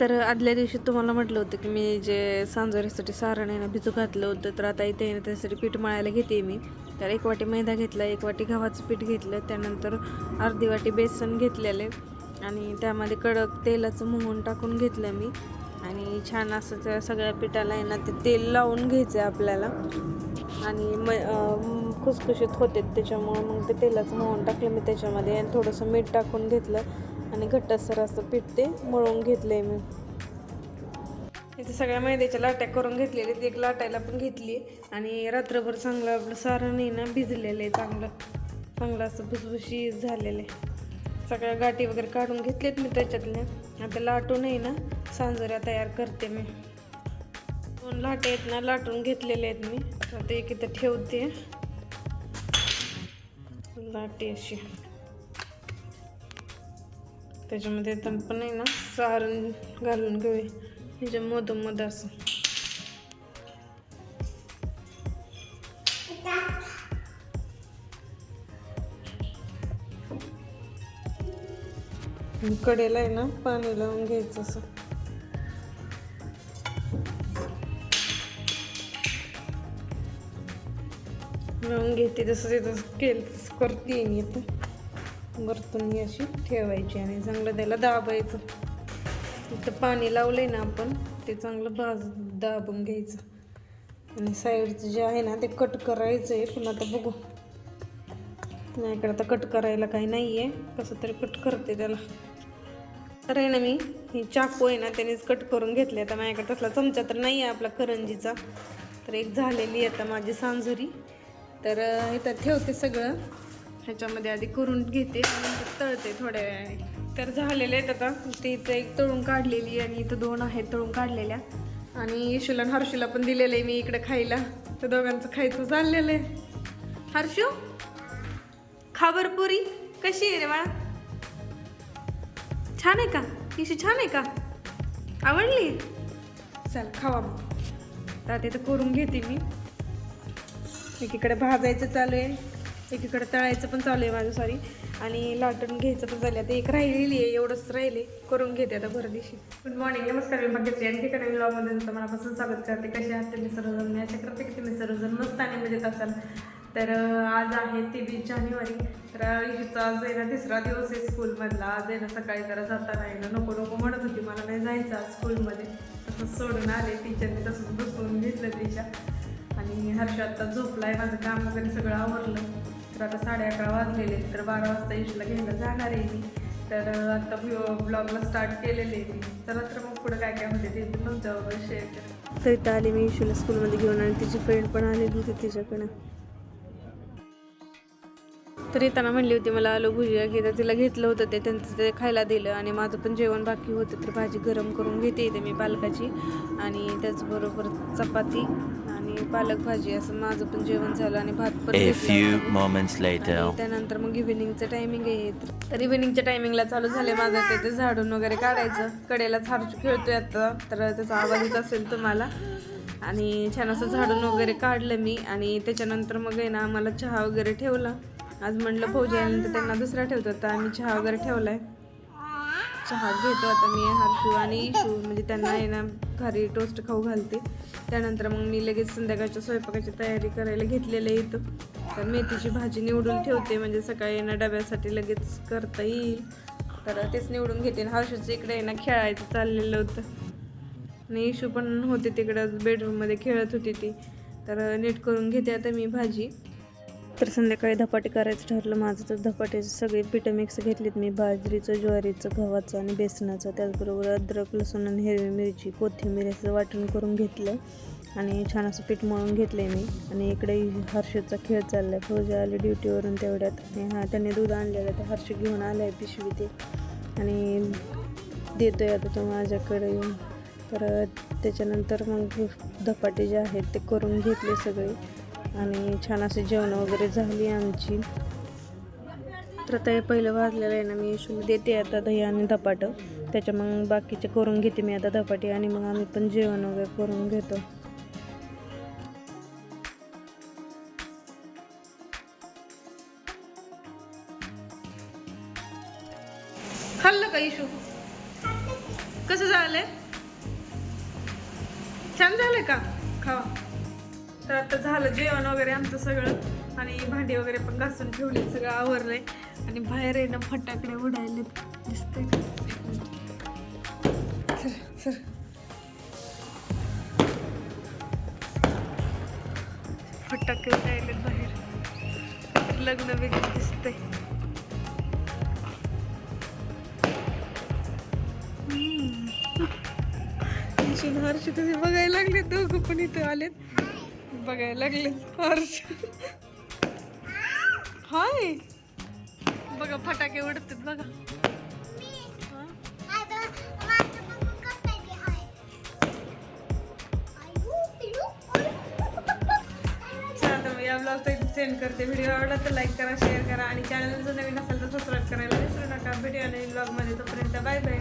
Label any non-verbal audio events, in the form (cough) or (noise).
तर आदल्या दिवशी तुम्हाला म्हटलं होतं की मी जे सांजोऱ्यासाठी सारण आहे ना भिजू घातलं होतं तर आता इथे येणं त्यासाठी पीठ मळायला घेते मी. तर एक वाटी मैदा घेतला एक वाटी गव्हाचं पीठ घेतलं त्यानंतर अर्धी वाटी बेसन घेतलेले आणि त्यामध्ये कडक तेलाचं मोहन टाकून घेतलं मी. आणि छान असं त्या सगळ्या पिठाला आहे ना ते तेल लावून घ्यायचं आहे आपल्याला. आणि म खुसखुशीत होते त्याच्यामुळं मग ते तेलाचं मळून टाकलं मी त्याच्यामध्ये आणि थोडंसं मीठ टाकून घेतलं आणि घट्टसर असं पीठ ते मळून घेतलं आहे मी. इथे सगळ्या मैद्याच्या लाट्या करून घेतलेल्या आहेत. एक लाटायला पण घेतली आणि रात्रभर चांगलं आपलं सारण आहे ना भिजलेलं आहे चांगलं. चांगलं असं भुसभुशीत झालेलं आहे. सगळ्या गाठी वगैरे काढून घेतलेत मी त्याच्यातल्या. आता लाटून आहे ना सांजोऱ्या तयार करते मी. दोन लाटे आहेत ना लाटून घेतलेले आहेत मी. आता एक इथं ठेवते. लाटी अशी त्याच्यामध्ये तर पण आहे ना सारण घालून घेऊया. म्हणजे ह्याच्या मधोमध मध असं. कडेला आहे ना पाणी लावून घ्यायचं असं. लावून घेते. जसं तसं केलं तसं करते मी इथं वरतून अशी ठेवायची आणि चांगलं त्याला दाबायचं. इथं पाणी लावलंय ना आपण ते चांगलं भाज दाबून घ्यायचं. आणि साईडचं जे आहे ना ते कट करायचं आहे पण आता बघू. माझ्याकडे आता कट करायला काही नाही आहे कसं तरी कट करते त्याला. तर आहे ना मी ही चाकू आहे ना त्यानेच कट करून घेतली. आता माझ्याकडे तसला चमचा तर नाही आहे आपला करंजीचा. तर एक झालेली आहे आता माझी सांजुरी. तर अं, इथं ठेवते सगळं. ह्याच्यामध्ये आधी करून घेते आणि नंतर तळते थोड्या वेळाने. तर झालेले आहेत आता. ते इथं एक तळून काढलेली आणि इथं दोन आहेत तळून काढलेल्या. आणि येशूला आणि हर्षूला पण दिलेलं आहे मी इकडे खायला. तर दोघांचं खायचं चाललेलं आहे. हर्षू खाबर पुरी. कशी आहे रे बाळा? छान आहे का? इशी छान आहे का? आवडली? चल खावा मग. आता तिथं करून घेते मी. एकीकडे भाजायचं चालू आहे. एकीकडे तळायचं पण चालू आहे माझं सॉरी आणि लाटून घ्यायचं पण चालू आहे आता एक राहिलेली आहे एवढंच राहिले. करून घेते आता भर दिवशी. गुड मॉर्निंग नमस्कार मी भाग्यश्री. आणि ठिकाणी ब्लॉगमध्ये तुमचं मनापासून स्वागत करते. कसे आहात तुम्ही सर्वजण? मी अशा करते की तुम्ही सर्वजण मस्त आणि मजेत असाल. तर आज आहे तेवीस जानेवारी. तर हिचा आज आहे ना तिसरा दिवस आहे स्कूलमधला. आज आहे ना सकाळी जरा जाताना आहे ना नको नको म्हणत होती. मला नाही जायचं आज स्कूलमध्ये. तसंच सोडून आले. टीचरने तसंच बसवून घेतलं तिच्या. हर्ष आत्ता झोपलाय माझं काम वगैरे सगळं आवरलं. तर आता साडे अकरा वाजलेले तर बारा वाजता इशूला घ्यायला जाणार आहे मी. तर आत्ता आता ब्लॉगला स्टार्ट केलेले आहे मी. चला तर मग पुढं काय काय होते ते पण तुमच्याबरोबर शेअर करेन तर इथं आले मी इशूला स्कूलमध्ये घेऊन आणि तिची फ्रेंड पण आलेली होती तिच्याकडे. तर येताना म्हणली होती मला आलो भुजिया घेता तिला घेतलं होतं ते त्यांचं ते खायला दिलं आणि माझं पण जेवण बाकी होतं. तर भाजी गरम करून घेते इथे मी पालकाची आणि त्याचबरोबर चपाती. आणि पालक भाजी असं माझं पण जेवण झालं आणि भात पण A few moments later. त्यानंतर मग इव्हिनिंगचं टायमिंग आहे. तर इव्हिनिंगच्या टायमिंगला चालू झाले माझं. ते ते झाडून वगैरे काढायचं. कडेलाच हारचू खेळतोय आता. तर त्याचा आवाज येत असेल तुम्हाला. आणि छान असं झाडून वगैरे काढलं मी. आणि त्याच्यानंतर मग आहे ना मला चहा वगैरे ठेवला. आज म्हणलं फौजी आल्यानंतर त्यांना दुसरा ठेवतो. तर आम्ही चहा वगैरे ठेवलाय. चहा घेतो. आता मी हर्षू आणि इशू म्हणजे त्यांना आहे ना घरी टोस्ट खाऊ घालते. त्यानंतर मग मी लगेच संध्याकाळच्या स्वयंपाकाची तयारी करायला घेतलेलं येतो तर मेथीची भाजी निवडून ठेवते म्हणजे सकाळी ना डब्यासाठी लगेच करता येईल. तर तेच निवडून घेते. आणि हर्षूचं इकडे आहे ना खेळायचं चाललेलं होतं. आणि इशू पण होते तिकडं बेडरूममध्ये खेळत होती ती. तर नीट करून घेते आता मी भाजी. तर संध्याकाळी धपाटे करायचं ठरलं माझं तर धपाट्याचे सगळे पिठं मिक्स घेतलीत मी. बाजरीचं ज्वारीचं गव्हाचं आणि बेसनाचं. त्याचबरोबर अद्रक लसूण आणि हिरवी मिरची कोथिंबीर असं वाटण करून घेतलं आणि छान असं पीठ मळून घेतलं मी. आणि इकडे हर्षचा खेळ चालला आहे फौजा आले ड्युटीवरून तेवढ्यात. आणि हा त्यांनी दूध आणलेलं तर हर्ष घेऊन आलं आहे पिशवी ते. आणि देतो आहे आता तो माझ्याकडे. येऊन तर त्याच्यानंतर मग धपाटे जे आहेत ते करून घेतले सगळे. आणि छान असे जेवण वगैरे झाली आमची. तर आता हे पहिलं वाजलेलं आहे ना मी इशूला देते आता दही आणि धपाटं. त्याच्या मग बाकीचे करून घेते मी आता धपाटी आणि मग आम्ही पण जेवण वगैरे करून घेतो. खाल्लं का इशू? कसं झालंय? छान झालंय का? खावा. तर आता झालं जेवण वगैरे आमचं सगळं. आणि भांडी वगैरे पण घासून ठेवली सगळं आवरलंय. आणि बाहेर आहे ना फटाकडे उडायले मिनिट. Sir sir. फटाके उडायले बाहेर. लग्न वगैरे दिसतंय. हर्ष (laughs) कसे बघायला लागले दोघं पण इथं आलेत. बघायला लागले. हर्ष. हाय. बघा फटाके उडतात बघा. हा? चला तर या सेंड करते. व्हिडिओ आवडला तर लाईक करा शेअर करा. आणि चॅनल जर नवीन असेल तर सबस्क्राईब करायला विसरू नका. व्हिडिओ नवीन ब्लॉगमध्ये तोपर्यंत बाय बाय